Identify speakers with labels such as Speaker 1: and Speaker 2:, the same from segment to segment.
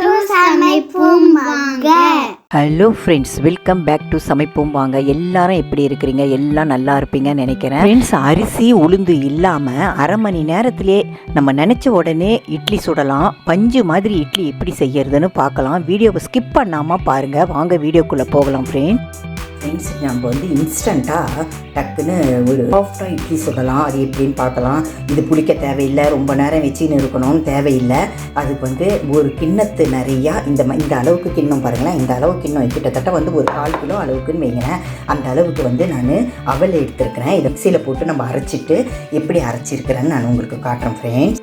Speaker 1: சமைப்போம் வாங்க.
Speaker 2: Hello friends welcome back to சமைப்போம் வாங்க. எல்லாரும் எப்படி இருக்கிறீங்க? எல்லாம் நல்லா இருப்பீங்கன்னு நினைக்கிறேன். ஃப்ரெண்ட்ஸ் அரிசி உளுந்து இல்லாமல் அரை மணி நேரத்திலே நம்ம நினச்ச உடனே இட்லி சுடலாம். பஞ்சு மாதிரி இட்லி எப்படி செய்யறதுன்னு பார்க்கலாம். வீடியோவை ஸ்கிப் பண்ணாமல் பாருங்கள் வாங்க வீடியோக்குள்ளே போகலாம் ஃப்ரெண்ட்ஸ் ஃப்ரெண்ட்ஸ் நம்ம வந்து இன்ஸ்டண்ட்டாக டக்குன்னு ஒரு சாஃப்டாக இட்லி சுடலாம் அது எப்படின்னு பார்க்கலாம். இது புளிக்க தேவையில்லை ரொம்ப நேரம் வச்சுன்னு இருக்கணும்னு தேவையில்லை. அதுக்கு வந்து ஒரு கிண்ணத்து நிறையா இந்த ம- இந்த அளவுக்கு கிண்ணம் பாருங்களேன். இந்த அளவு கிண்ணம் கிட்டத்தட்ட வந்து ஒரு கால் கிலோ அளவுக்குன்னு வைங்களேன். அந்த அளவுக்கு வந்து நான் அவல் எடுத்துருக்கிறேன். இதை மிக்சியில் போட்டு நம்ம அரைச்சிட்டு எப்படி அரைச்சிருக்கிறேன்னு நான் உங்களுக்கு காட்டுறேன் ஃப்ரெண்ட்ஸ்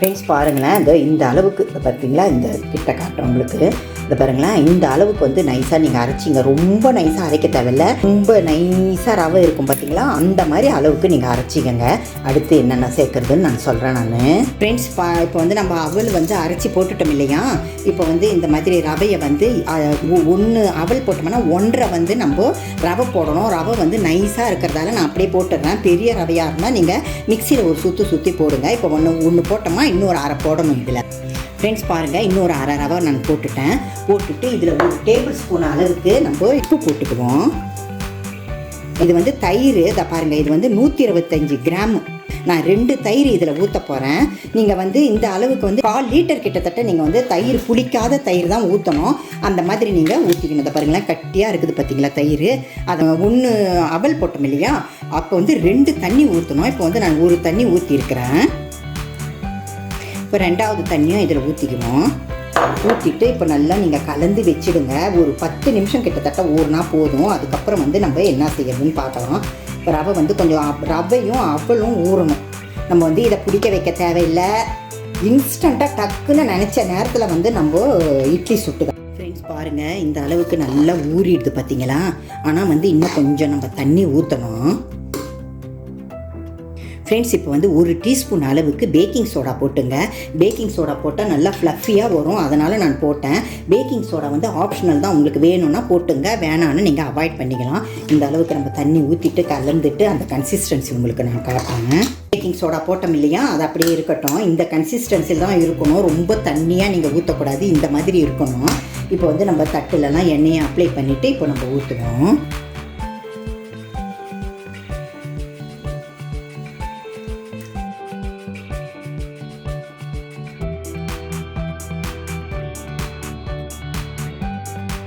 Speaker 2: ஃப்ரெண்ட்ஸ் பாருங்களேன். இந்த இந்த அளவுக்கு பார்த்தீங்களா இந்த கிட்ட காட்டுறேன் உங்களுக்கு. இந்த பாருங்களேன் இந்த அளவுக்கு வந்து நைஸாக நீங்கள் அரைச்சிங்க. ரொம்ப நைஸாக அரைக்க தேவையில்ல. ரொம்ப நைஸாக ரவை இருக்கும் பார்த்தீங்களா அந்த மாதிரி அளவுக்கு நீங்கள் அரைச்சிக்கங்க. அடுத்து என்னென்ன சேர்க்குறதுன்னு நான் சொல்கிறேன் நான். ஃப்ரெண்ட்ஸ் பா இப்போ வந்து நம்ம அவல் வந்து அரைச்சி போட்டுட்டோம் இல்லையா? இப்போ வந்து இந்த மாதிரி ரவையை வந்து ஒன்று அவல் போட்டோம்னா ஒன்றரை வந்து நம்ம ரவை போடணும். ரவை வந்து நைஸாக இருக்கிறதால நான் அப்படியே போட்டுடுறேன். பெரிய ரவையாக இருந்தால் நீங்கள் மிக்சியில் ஒரு சுற்றி சுற்றி போடுங்க. இப்போ ஒன்று ஒன்று போட்டோமா இன்னொரு அரை போடணும் இதில். ஃப்ரெண்ட்ஸ் பாருங்கள் இன்னொரு அரை ரவை நான் போட்டுட்டேன். போட்டுட்டு இதில் ஒரு டேபிள் ஸ்பூன் அளவுக்கு நம்ம உப்பு போட்டுக்குவோம். இது வந்து தயிர் இதை பாருங்கள் இது வந்து நூற்றி இருபத்தஞ்சி கிராம். நான் ரெண்டு தயிர் இதில் ஊற்ற போகிறேன் நீங்கள் வந்து இந்த அளவுக்கு வந்து கால் லிட்டர் கிட்டத்தட்ட நீங்கள் வந்து தயிர் புளிக்காத தயிர் தான் ஊற்றணும் அந்த மாதிரி நீங்கள் ஊற்றிக்கணும் இதை பாருங்களேன் கட்டியாக இருக்குது பார்த்தீங்களா தயிர்? அதை ஒன்று அவல் போட்டோம் இல்லையா? அப்போ வந்து ரெண்டு தண்ணி ஊற்றணும் இப்போ வந்து நான் ஒரு தண்ணி ஊற்றிருக்கிறேன் இப்போ ரெண்டாவது தண்ணியும் இதில் ஊற்றிக்குவோம் ஊற்றிட்டு இப்போ நல்லா நீங்கள் கலந்து வச்சிடுங்க. ஒரு பத்து நிமிஷம் கிட்டத்தட்ட ஊறினா போதும். அதுக்கப்புறம் வந்து நம்ம என்ன செய்யறதுன்னு பார்க்கலாம். இப்போ ரவை வந்து கொஞ்சம் ரவையும் அவளும் ஊறணும். நம்ம வந்து இதை பிடிக்க வைக்க தேவையில்லை. இன்ஸ்டண்ட்டாக டக்குன்னு நினச்ச நேரத்தில் வந்து நம்ம இட்லி சுட்டுக்கலாம் ஃப்ரெண்ட்ஸ் பாருங்கள் இந்த அளவுக்கு நல்லா ஊறிடுது பார்த்தீங்களா ஆனால் வந்து இன்னும் கொஞ்சம் நம்ம தண்ணி ஊற்றணும் ஃப்ரெண்ட்ஸ் இப்போ வந்து ஒரு டீஸ்பூன் அளவுக்கு பேக்கிங் சோடா போட்டுங்க. பேக்கிங் சோடா போட்டால் நல்லா ஃப்ளஃபியாக வரும். அதனால் நான் போட்டேன். பேக்கிங் சோடா வந்து ஆப்ஷனல் தான் உங்களுக்கு வேணும்னா போட்டுங்க. வேணான்னு நீங்கள் அவாய்ட் பண்ணிக்கலாம். இந்த அளவுக்கு நம்ம தண்ணி ஊற்றிட்டு கலந்துட்டு அந்த கன்சிஸ்டன்சி உங்களுக்கு நான் காட்டுறேன். பேக்கிங் சோடா போட்டோம் இல்லையா? அது அப்படியே இருக்கட்டும். இந்த கன்சிஸ்டன்சியில் தான் இருக்கணும். ரொம்ப தண்ணியாக நீங்கள் ஊற்றக்கூடாது இந்த மாதிரி இருக்கணும். இப்போ வந்து நம்ம தட்டுலலாம் எண்ணெயை அப்ளை பண்ணிவிட்டு இப்போ நம்ம ஊற்றுவோம்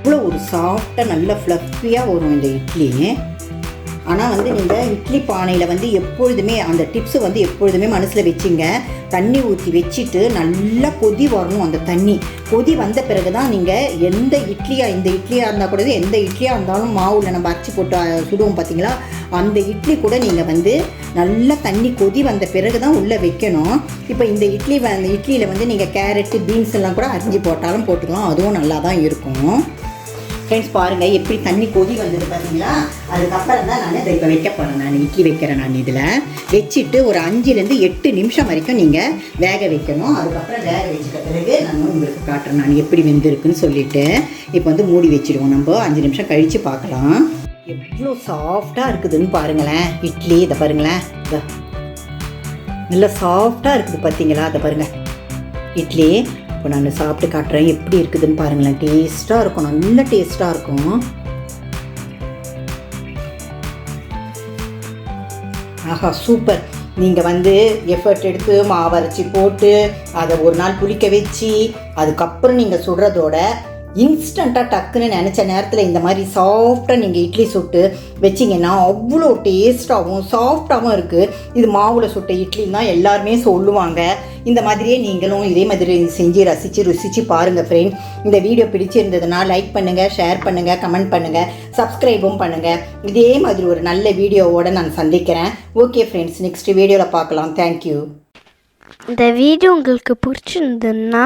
Speaker 2: அவ்வளோ ஒரு சாஃப்டாக நல்ல ஃப்ளஃபியாக வரும் இந்த இட்லி. ஆனால் வந்து நீங்கள் இட்லி பானையில் வந்து எப்பொழுதுமே அந்த டிப்ஸு வந்து எப்பொழுதுமே மனசில் வச்சுங்க. தண்ணி ஊற்றி வச்சுட்டு நல்லா கொதி வரணும் அந்த தண்ணி. கொதி வந்த பிறகு தான் நீங்கள் எந்த இட்லியாக இந்த இட்லியாக இருந்தால் கூட எந்த இட்லியாக இருந்தாலும் மாவில் நம்ம அரைச்சி போட்டு சுடுவோம் பார்த்தீங்களா அந்த இட்லி கூட நீங்கள் வந்து நல்லா தண்ணி கொதி வந்த பிறகு தான் உள்ளே வைக்கணும். இப்போ இந்த இட்லி வ- அந்த இட்லியில் வந்து நீங்கள் கேரட்டு பீன்ஸ் எல்லாம் கூட அரிஞ்சு போட்டாலும் போட்டுக்கலாம். அதுவும் நல்லா தான் இருக்கும். ஃப்ரெண்ட்ஸ் பாருங்கள் எப்படி தண்ணி கொதி வந்தது பார்த்தீங்களா அதுக்கப்புறம் தான் நான் இதை இப்போ வைக்க போகிறேன் நான் இட்லி வைக்கிறேன் நான் இதில். வச்சுட்டு ஒரு அஞ்சுலேருந்து எட்டு நிமிஷம் வரைக்கும் நீங்கள் வேக வைக்கணும். அதுக்கப்புறம் வேக வச்சுட்ட பிறகு நான் உங்களுக்கு காட்டுறேன். நான் எப்படி வெந்திருக்குன்னு சொல்லிவிட்டு இப்போ வந்து மூடி வச்சிடுவோம் நம்ம. அஞ்சு நிமிஷம் கழித்து பார்க்கலாம். எவ்வளோ சாஃப்டாக இருக்குதுன்னு பாருங்களேன். இட்லி இதை பாருங்களேன். இதோ. நல்லா சாஃப்டாக இருக்குது பார்த்தீங்களா அதை பாருங்கள் இட்லி. இப்போ நான் சாப்பிட்டு காட்டுறேன். எப்படி இருக்குதுன்னு பாருங்களேன். டேஸ்ட்டாக இருக்கும். நல்ல டேஸ்ட்டாக இருக்கும். ஆஹா சூப்பர். நீங்கள் வந்து எஃபர்ட் எடுத்து மாவு அரைச்சி போட்டு அதை ஒரு நாள் புளிக்க வச்சு அதுக்கப்புறம் நீங்கள் சுடுறதோட இன்ஸ்டண்ட்டாக டக்குன்னு நினச்ச நேரத்தில் இந்த மாதிரி சாஃப்டாக நீங்கள் இட்லி சுட்டு வச்சிங்கன்னா அவ்வளோ டேஸ்ட்டாகவும் சாஃப்டாகவும் இருக்குது இது மாவில் சுட்ட இட்லின்னு தான் எல்லாருமே சொல்லுவாங்க. இந்த மாதிரியே நீங்களும் இதே மாதிரி செஞ்சு ரசித்து ருசித்து பாருங்கள் ஃப்ரெண்ட் இந்த வீடியோ பிடிச்சிருந்ததுன்னா லைக் பண்ணுங்கள் ஷேர் பண்ணுங்கள் கமெண்ட் பண்ணுங்கள் சப்ஸ்கிரைபும் பண்ணுங்கள் இதே மாதிரி ஒரு நல்ல வீடியோவோடு நான் சந்திக்கிறேன். ஓகே ஃப்ரெண்ட்ஸ் நெக்ஸ்ட் வீடியோவில் பார்க்கலாம். தேங்க்யூ
Speaker 1: இந்த வீடியோ உங்களுக்கு பிடிச்சிருந்ததுன்னா